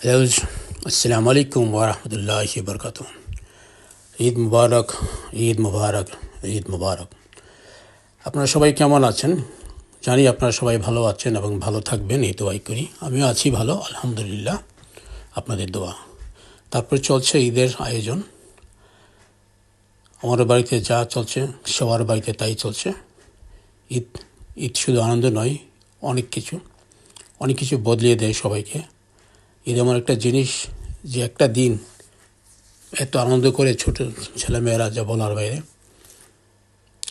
আসসালামু আলাইকুম ওরহমতুল্লাহ বরকাত ঈদ মুবারক ঈদ মুবারক ঈদ মুবারক আপনারা সবাই কেমন আছেন? জানি আপনারা সবাই ভালো আছেন এবং ভালো থাকবেন, এই দোয়াই করি। আমিও আছি ভালো, আলহামদুলিল্লাহ, আপনাদের দোয়া। তারপর চলছে ঈদের আয়োজন। আমার বাড়িতে যা চলছে, সবার বাড়িতে তাই চলছে। ঈদ ঈদ শুধু আনন্দ নয়, অনেক কিছু অনেক কিছু বদলিয়ে দেয় সবাইকে। এমন একটা জিনিস যে একটা দিন এত আনন্দ করে ছোটো ছেলেমেয়েরা যা বলার বাইরে।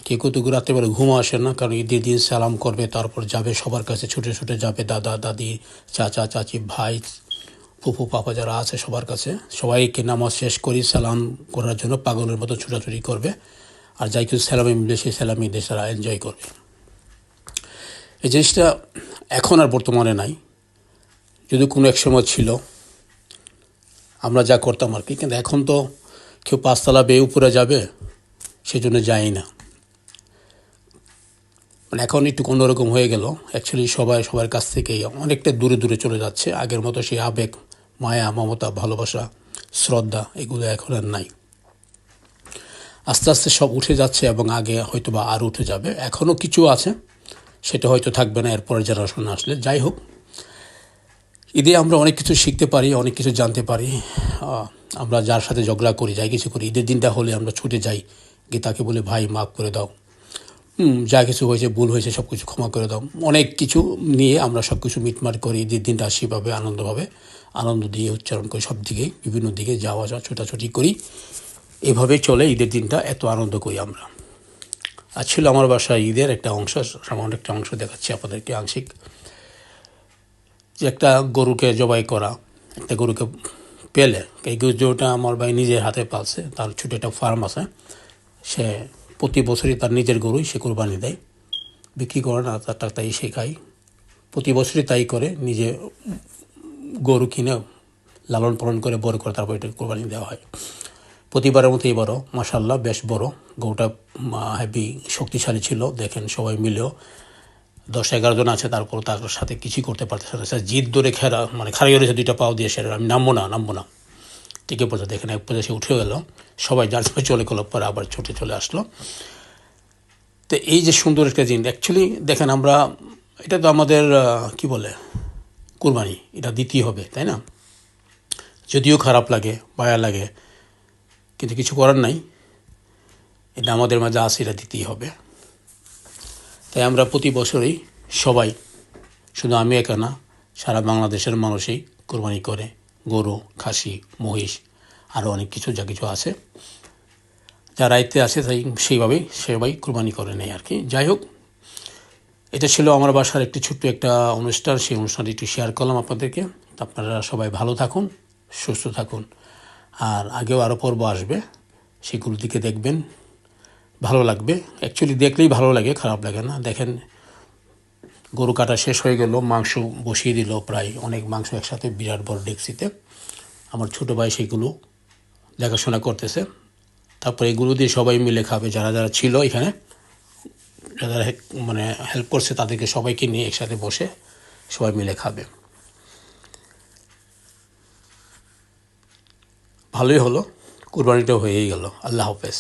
কেউ কেউ তো রাত্রেবেলা ঘুম আসে না, কারণ ঈদের দিন সালাম করবে, তারপর যাবে, সবার কাছে ছুটে ছুটে যাবে, দাদা, দাদি, চাচা, চাচি, ভাই, ফুফু, পাপা যারা আছে সবার কাছে। সবাইকে নামাজ শেষ করি, সালাম করার জন্য পাগলের মতো ছুটাছুটি করবে, আর যাই কিছু স্যালামি মিলবে সেই স্যালামি দেশেরা এনজয় করবে। এই জিনিসটা এখন আর বর্তমানে নাই। যদি কোনো এক সময় ছিল, আমরা যা করতাম আর কি। কিন্তু এখন তো কেউ পাঁচতলা বেয়ে উপরে যাবে, সেজন্য যাই না। মানে এখন একটু অন্যরকম হয়ে গেল। অ্যাকচুয়ালি সবাই, সবার কাছ থেকেই অনেকটা দূরে দূরে চলে যাচ্ছে। আগের মতো সেই আবেগ, মায়া, মমতা, ভালোবাসা, শ্রদ্ধা, এগুলো এখন আর নাই। আস্তে আস্তে সব উঠে যাচ্ছে এবং আগে হয়তো বা আর উঠে যাবে। এখনও কিছু আছে, সেটা হয়তো থাকবে না এরপরের জেনারেশন আসলে, যাই হোক। ঈদে আমরা অনেক কিছু শিখতে পারি, অনেক কিছু জানতে পারি। আমরা যার সাথে ঝগড়া করি, যাই কিছু করি, ঈদের দিনটা হলে আমরা ছুটে যাই। গিয়ে তাকে বলে, ভাই, মাফ করে দাও। যা কিছু হয়েছে, ভুল হয়েছে সব কিছু ক্ষমা করে দাও। অনেক কিছু নিয়ে আমরা সব কিছু মিটমাট করি, ঈদের দিনটা সেভাবে আনন্দভাবে। আনন্দ দিয়ে উচ্চারণ করি, সব দিকে, বিভিন্ন দিকে যাওয়া যাওয়া, ছোটাছুটি করি। এভাবেই চলে ঈদের দিনটা, এত আনন্দ করি আমরা। আর ছিল আমার বাসায় ঈদের একটা অংশ, সামান্য একটা অংশ দেখাচ্ছি আপনাদেরকে, আংশিক। যে একটা গরুকে জবাই করা, একটা গরুকে পেলে, এই গরুটা আমার ভাই নিজের হাতে পালছে, তার ছোটো একটা ফার্ম আছে, সে প্রতি বছরই তার নিজের গরুই সে কোরবানি দেয়, বিক্রি করে না, তার তাই সে খায়। প্রতি বছরই তাই করে, নিজে গরু কিনে লালন পালন করে, বড় করে তারপর এটা কোরবানি দেওয়া হয়। প্রতিবারের মতো এবারও মাসাল্লাহ বেশ বড়। গরুটা হেভি শক্তিশালী ছিল, দেখেন সবাই মিলেও। দশ এগারো জন আছে, তারপর তার সাথে কিছুই করতে পারতেছে না। স্যার, জিদ ধরে খেরা মানে খারাই রয়েছে দুইটা পাও দিয়ে সেটা আমি নামবো না নামবো না। টিকে পড়ছে দেখেন এক পর্যায়ে সে উঠে গেল। সবাই যার চলে গেলো, পরে আবার ছুটে চলে আসলো। তো এই যে সুন্দর একটা জিনিস অ্যাকচুয়ালি দেখেন আমরা, এটা তো আমাদের কি বলে, কোরবানি, এটা দিতেই হবে, তাই না? যদিও খারাপ লাগে, মায়া লাগে, কিন্তু কিছু করার নাই। এটা আমাদের মাঝে আছে, এটা দিতেই হবে। তাই আমরা প্রতি বছরই সবাই, শুধু আমি একা না, সারা বাংলাদেশের মানুষই কোরবানি করে। গরু, খাসি, মহিষ আরও অনেক কিছু, যা কিছু আছে। যারা আয়ত্তে আছে তাই সেইভাবেই সেভাবেই কোরবানি করে নেয় আর কি। যাই হোক, এটা ছিল আমার বাসার একটি ছোট্ট একটা অনুষ্ঠান। সেই অনুষ্ঠানটি একটু শেয়ার করলাম আপনাদেরকে। আপনারা সবাই ভালো থাকুন, সুস্থ থাকুন। আর আগেও আরও পর্ব আসবে সেগুলো দিকে দেখবেন। ভালো লাগবে। অ্যাকচুয়ালি দেখলেই ভালো লাগে, খারাপ লাগে না। দেখেন, গরু কাটা শেষ হয়ে গেল, মাংস বসিয়ে দিল প্রায় অনেক মাংস একসাথে বিরাট বড় ডেক্সিতে আমার ছোটো ভাই সেগুলো দেখাশোনা করতেছে। তারপরে এগুলো দিয়ে সবাই মিলে খাবে, যারা যারা ছিল এখানে, যারা মানে হেল্প করছে তাদেরকে সবাইকে নিয়ে একসাথে বসে সবাই মিলে খাবে। ভালোই হলো কুরবানিটা হয়েই গেল। আল্লাহ হাফেজ।